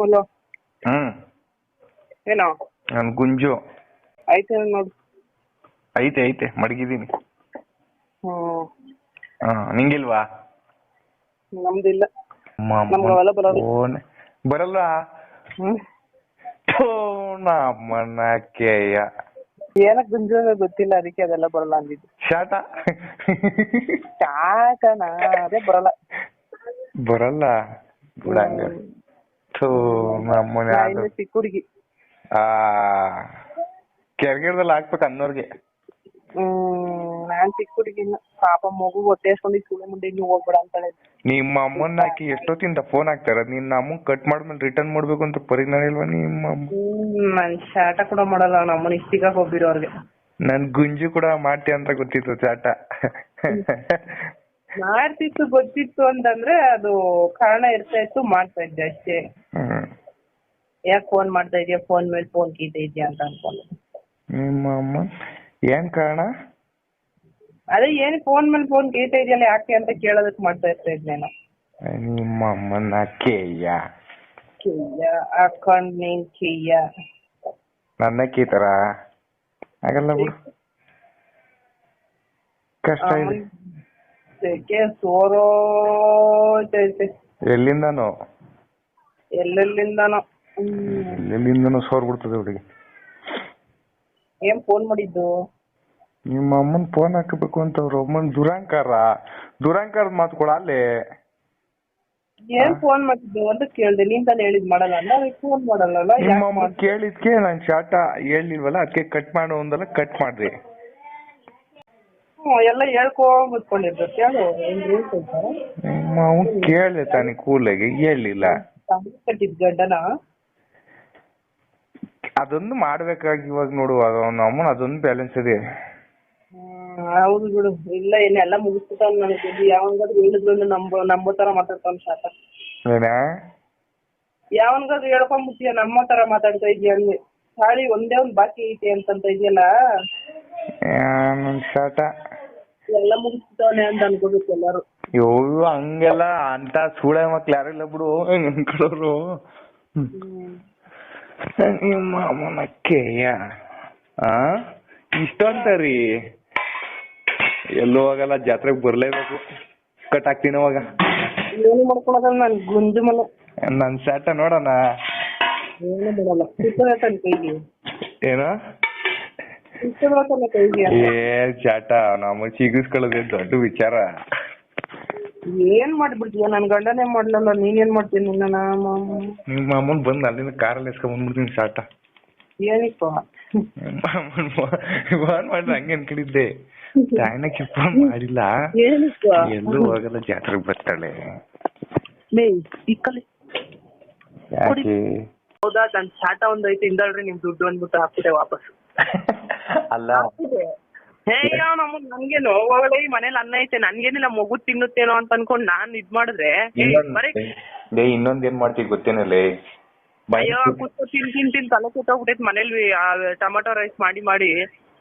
ಮಲ್ಲು ಹ್ಮ್ ಏನೋ? ನನ್ ಗುಂಜು. ಐತೆ ನೋಡು ಐತೆ ಐತೆ ಮಡಗಿದೀನಿ ಹ್ಮ್. ಹಾ ನಿಂಗಿಲ್ವಾ? ನಮ್ದಿಲ್ಲ. ನಮ್ಗೆ ಅವೆಲ್ಲ ಬರಲ್ಲ. ಬರಲ್ಲ ಹ್ಮ್. ಏನಕ್ ಗುಂಜು ಗೊತ್ತಿಲ್ಲ ಅದಕ್ಕೆ ಅದೆಲ್ಲ ಬರಲ್ಲ ಅಂದಿದ್ದು. ಶಾಟ ಸಾಕಣ ಅದೇ ಬರಲ್ಲ. ಬರಲ್ಲ. ಬಿಡಂಗ. ಥೂ ನಮ್ಮನೆ ಅದು. ಚಿಕ್ಕ ಹುಡುಗಿ ಆ ಕೆರ್ಗಿಡ್ದಲ್ಲಿ ಹಾಕ್ಬೇಕು ಅನ್ನೋರ್ಗೆ ಹ್ಮ್ ನಾನ್ ಚಿಕ್ಕ ಹುಡುಗಿ ಪಾಪ ಮಗು ಹೊಟ್ಟೆ ಹಾಸ್ಕೊಂಡು ಸುಳೆ ಮುಂದೆ ಇನ್ನು ಹೋಗ್ಬೇಡ ಅಂತಾಳೆ. ನಿಮ್ಮ ಅಮ್ಮನ್ನ ಹಾಕಿ ಎಷ್ಟೊತ್ತಿಂದ ಫೋನ್ ಹಾಕ್ತಾರ ನಿನ್ನ ಅಮ್ಮನ್ ಕಟ್ ಮಾಡ್ಮೇಲೆ ರಿಟರ್ನ್ ಮಾಡ್ಬೇಕು ಅಂತ ಪರಿಜ್ಞಾನ ಇಲ್ವಾ ನಿಮ್ಮ ಅಮ್ಮ? ಹ್ಮ್ ನನ್ ಶಾಟ ಕೂಡ ಮಾಡಲ್ಲ. ನಮ್ಮನ್ನ ಇಷ್ಟಿಗ ಅವ್ರಿಗೆ. ನನ್ ಗುಂಜಿ ಕೂಡ ಮಾಡ್ತೀಯ ಅಂತ ಗೊತ್ತಿತ್ತು ಚಾಟ ಮಾಡ್ತಿತ್ತು ಗೊತ್ತಿತ್ತು ಅಂತಂದ್ರೆ ಅದು ಕಾರಣ ಇರ್ತಾ ಇತ್ತು ಮಾಡ್ತಾ ಇದ್ದೆ ಅಷ್ಟೇ. ಹ್ಮ್. ಯಾಕೆ ಫೋನ್ ಮಾಡ್ತಾ ಇದೀಯ? ಫೋನ್ ಮೇಲೆ ಫೋನ್ ಕೀತಾ ಇದೆಯಾ ಅಂತ ಅನ್ಕೊಂಡು. ನಿಮ್ಮ ಅಮ್ಮ? ಏನ್ ಕಾರಣ? ಅದೇ ಏನ್ ಫೋನ್ ಮೇಲೆ ಫೋನ್ ಕೀತಾ ಇದೆಯಲ್ಲ ಯಾಕೆ ಅಂತ ಕೇಳೋದಕ್ ಮಾಡ್ತಾ ಇರ್ತಾ ಇದ್ದೆ ನಾನು. ನಿಮ್ಮ ಅಮ್ಮನ ಕೇಯ. ಕಿಯ್ಯ ಹಾಕೊಂಡ್ ನೀನ್ ಕಿಯ್ಯ ನನ್ನ ಕೀತರ? ಆಗಲ್ಲ ಬಿಡು. ಕಷ್ಟ ಇದೆ. ಸೆಕೆ ಸೋರೋತೈತೆ ಎಲ್ಲಿಂದನೋ? ಎಲ್ಲೆಲ್ಲಿಂದನೋ. ಎಲ್ಲಿಂದನೋ ಸೋರ್ ಬಿಡ್ತದೆ ಹುಡುಗಿ ಏನ್ ಫೋನ್ ಮಾಡಿದ್ದು? ನಿಮ್ಮ ಅಮ್ಮನ್ ಫೋನ್ ಹಾಕಬೇಕು ಅಂತ ಅವ್ರ. ಅಮ್ಮನ್ ದುರಂಕಾರ. ಮಾತು ಕೊಡ ಅಲ್ಲೇ. ಏನ್ ಫೋನ್ ಮಾಡಿದ್ದು? ಅಂತ ಕೇಳ್ದೆ. ನೀನ್ ತಾನೇ ಹೇಳಿದ್ ಮಾಡಲ್ಲ ಅಂದ್ರೆ ಫೋನ್ ಮಾಡಲ್ಲ ನಿಮ್ಮ ಅಮ್ಮ ಕೇಳಿದ್ಕೆ ನಾನ್ ಶಾಟ ಹೇಳಿಲ್ವಲ್ಲ ಅದಕ್ಕೆ ಕಟ್ ಮಾಡು ಅಂದಲ್ಲ ಕಟ್ ಮಾಡ್ದೆ ಎಲ್ಲ ಹೇಳ್ಕೊಂಡ್ ಕುತ್ಕೊಂಡಿರ್ಬೇಕು ಕೇಳು ಏನ್ ರೂಲ್ಸ್ ನಿಮ್ಮ ಅವ್ನ್ ಕೇಳಿದೆ ತಾನೆ ಕೂಲಾಗಿ ಹೇಳಿಲ್ಲ. ತಮ್ಮ ಕಟ್ಟಿದ್ ಗಂಡನ? ಅದೊಂದು ಮಾಡ್ಬೇಕಾಗಿ ಇವಾಗ ನೋಡುವಾಗ ಅವನ ಅಮ್ಮನ ಅದೊಂದು ಬ್ಯಾಲೆನ್ಸ್ ಇದೆ. ಹ್ಮ್, ಹೌದು ಬಿಡು. ಇಲ್ಲ ಏನೆಲ್ಲ ಮುಗಿಸ್ಬಿಟ್ಟಾನ ನನಗೆ ಯಾವನ್ಗಾದ್ರು ಹೇಳಿದ್ರು ನಂಬೋ ನಂಬೋ ತರ ಮಾತಾಡ್ತಾನ ಸಾಕ ಏನ? ಹೇಳ್ಕೊಂಡ್ ಹೇಳ್ಕೊಂಡ್ಬಿಟ್ಟಿಯ ನಮ್ಮ ತರ ಮಾತಾಡ್ತಾ ಇದೀಯ ಅಲ್ಲಿ ಸಾಳಿ ಒಂದೇ ಒಂದ್ ಬಾಕಿ ಐತೆ ಅಂತಂತ ಇದೆಯಲ್ಲ? ನನ್ ಶಾಟ. ಎಲ್ಲ ಮುಗಿಸ್ಬಿಟ್ಟವನೆ ಅಂತ ಅನ್ಕೋಬೇಕು ಎಲ್ಲಾರು. ಅಯ್ಯೋ ಹಂಗೆಲ್ಲ ಅಂತ ಸೂಳೆ ಮಕ್ಳು ಯಾರು ಇಲ್ಲ ಬಿಡು ಅನ್ಕೊಳ್ಳೋರು ನಿಮ್ಮ ಅಮ್ಮನ ಕೇಯ ಆ? ಇಷ್ಟೊಂತ ರೀ ಎಲ್ಲೂ ಹೋಗಲ್ಲ ಜಾತ್ರೆಗೆ ಬರ್ಲೇಬೇಕು. ಕಟ್ ಹಾಕ್ತೀನಿ ಅವಾಗ. ಏನು ಮಾಡ್ಕೊಳಕಲ್ಲ ನನ್ ಗುಂಜು ಮನೆ. ನನ್ ಸ್ಯಾಟ ನೋಡೋಣ. ಏನು ಬಿಡಲ್ಲ ಸಿಕ್ಕದತ್ತಾನ ಕೈಗೆ. ಕೈಗೆ. ಏ ಶಾಟ ನಮ್ಮ ಸಿಗಿಸ್ಕೊಳ್ಳೋದೇ ದೊಡ್ಡ ವಿಚಾರ. ಏನ್ ಮಾಡ್ಬಿಡ್ತೀಯ ನನ್ ಗಂಡನೇ ಮಾಡ್ಲಲ್ಲ ನೀನೇನ್ ಮಾಡ್ತೀನಿ ನಿನ್ನ ನಾಮ? ನಿಮ್ಮ ಅಮ್ಮನ್ ಬಂದು ಅಲ್ಲಿಂದ ಕಾರಲ್ಲಿ ಎಸ್ಕೊಂಡ್ ಬಂದ್ಬಿಡ್ತೀನಿ ಚಾಟ. ಏನಿಪ್ಪ? ಫೋನ್ ಮಾಡಿದ್ರೆ ಹಂಗೆ ಅನ್ಕೊಂಡಿದ್ದೆ. ತಾಯಿನಕ್ಕೆ ಫೋನ್ ಮಾಡಿಲ್ಲ. ಏನಿಪ್ಪ? ಎಲ್ಲೂ ಹೋಗಲ್ಲ ಜಾತ್ರೆಗೆ ಬರ್ತಾಳೆ. ಲೇ ಇಕ್ಕಲಿ ಯಾಕೆ? ಹೌದಾ ನನ್ ಶಾಟ ಒಂದ್ ಐತೆ ಹಿಂದಳ್ರಿ ನಿಮ್ ದುಡ್ಡು ಅಂದ್ಬಿಟ್ಟು ಹಾಕ್ಬಿಟ್ಟೆ ವಾಪಸ್ ಅಲ್ಲ. ಹೇ ನಮ್ಮ ನನ್ಗೇನು? ಹೋಗಲ್ಲ ಈ ಮನೇಲಿ ಅನ್ನ ಐತೆ. ನನ್ಗೇನಿಲ್ಲ ಮಗು ತಿನ್ನುತ್ತೇನೋ ಅಂತ ಅನ್ಕೊಂಡ್ ನಾನ್ ಇದ್ ಮಾಡಿದ್ರೆ ಬರೀ ಇನ್ನೊಂದ್ ಏನ್ ಮಾಡ್ತೀವಿ ಗೊತ್ತೇನಲ್ಲೇ ಅಯ್ಯೋ ಕುತ್ಕೊ ತಿನ್ ತಿನ್ ತಿನ್. ತಲೆ ಕೆಟ್ಟೋಗ್ಬಿಟ್ಟೈತೆ ಮನೇಲಿ. ಟೊಮೆಟೊ ರೈಸ್ ಮಾಡಿ ಮಾಡಿ.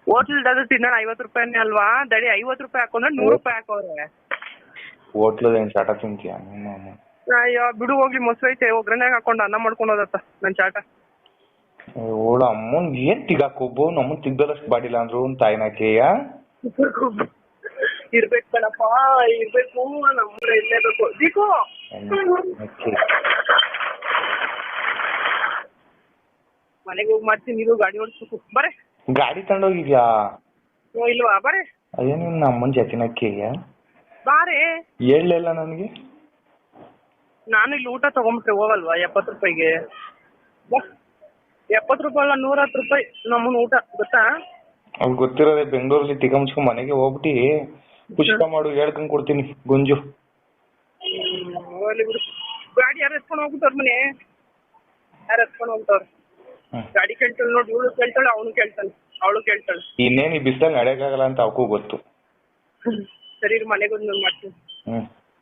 ಹೋಟ್ಲದಾಗ ತಿನ್ನೋಣ ಐವತ್ ರೂಪಾಯಿನೇ ಅಲ್ವಾ? ದಡಿ ಐವತ್ ರೂಪಾಯಿ ಹಾಕೊಂಡ್ರೆ ನೂರ್ ರೂಪಾಯಿ ಹಾಕೋರೆ. ಹೋಟ್ಲದ ಏನ್ ಚಾಟ ತಿಂತೀಯ? ಅಯ್ಯೋ ಬಿಡು ಹೋಗ್ಲಿ ಮೊಸರು ಐತೆ. ಒಗ್ಗರಣೆಗೆ ಹಾಕೊಂಡು ಅನ್ನ ಮಾಡ್ಕೊಂಡು ಹೋದತ್ತ ನನ್ ಚಾಟ. ಓಳ ಅಮ್ಮನ್ ಏನ್ ತಿಗಾಕೊಬ್ಬು ನಮ್ಮನ್ ತಿಗ್ದಲಷ್ಟು ಬಾಡಿಲ್ಲ ಅಂದ್ರು ಅಂತ ತಾಯಿನಾಕೆಯ ಇರ್ಬೇಕು. ಕಣಪ್ಪ ಇರ್ಬೇಕು. ನಮ್ಮೂರ ಇರ್ಲೇಬೇಕು ದೀಕು ಮನೆಗೆ ಹೋಗಿ ಮಾಡ್ತೀನಿ ಇದು ಗಾಡಿ ಓಡಿಸ್ಬೇಕು. ಬರೇ. ಗಾಡಿ ತಗೊಂಡೋಗಿದ್ಯಾ? ಓ ಇಲ್ವಾ? ಬರೇ. ಅಯ್ಯೋ ನಿನ್ನ ಅಮ್ಮನ್ ಜತಿನಕ್ಕೆಯ ಬಾರೇ. ಹೇಳಲಿಲ್ಲ ನನಗೆ? ನಾನು ಇಲ್ಲಿ ಊಟ ತಗೊಂಬಿಟ್ರೆ ಹೋಗಲ್ವಾ? ಎಪ್ಪತ್ತು ರೂಪಾಯಿಗೆ. ಎಪ್ಪತ್ತು ರೂಪಾಯಿ ಅಲ್ಲ ನೂರ ಹತ್ತು ರೂಪಾಯಿ ನಮ್ಮನ್ ಊಟ ಗೊತ್ತಾ? ಅವ್ಳು ಗೊತ್ತಿರೋದೆ ಬೆಂಗಳೂರಲ್ಲಿ ತಿಗ ಮುಚ್ಕೊಂಡ್ ಮನೆಗೆ ಹೋಗ್ಬಿಟ್ಟಿ ಪುಷ್ಪ ಮಾಡು ಹೇಳ್ಕೊಂಡ್ ಕೊಡ್ತೀನಿ ಗುಂಜು. ಹೋಗ್ಲಿ ಬಿಡು. ಗಾಡಿ ಯಾರು ಎತ್ಕೊಂಡು ಹೋಗ್ಬಿಟ್ಟವ್ರ ಮನೆ? ಯಾರು ಎತ್ಕೊಂಡು ಹೋಗ್ತವ್ರ ಗಾಡಿ ಕೇಳ್ತಾಳೆ ನೋಡಿ ಇವಳು ಕೇಳ್ತಾಳೆ ಅವನು ಕೇಳ್ತಾನೆ ಅವಳು ಕೇಳ್ತಾಳೆ. ಇನ್ನೇನ್ ಈ ಬಿಸ್ಲಲ್ಲಿ ನಡೆಯಕ್ಕಾಗಲ್ಲ ಅಂತ ಅವಕ್ಕೂ ಗೊತ್ತು. ಸರಿ ಮನೆಗೆ ಒಂದು ಮಾಡ್ತೀನಿ. ಹ್ಮ್.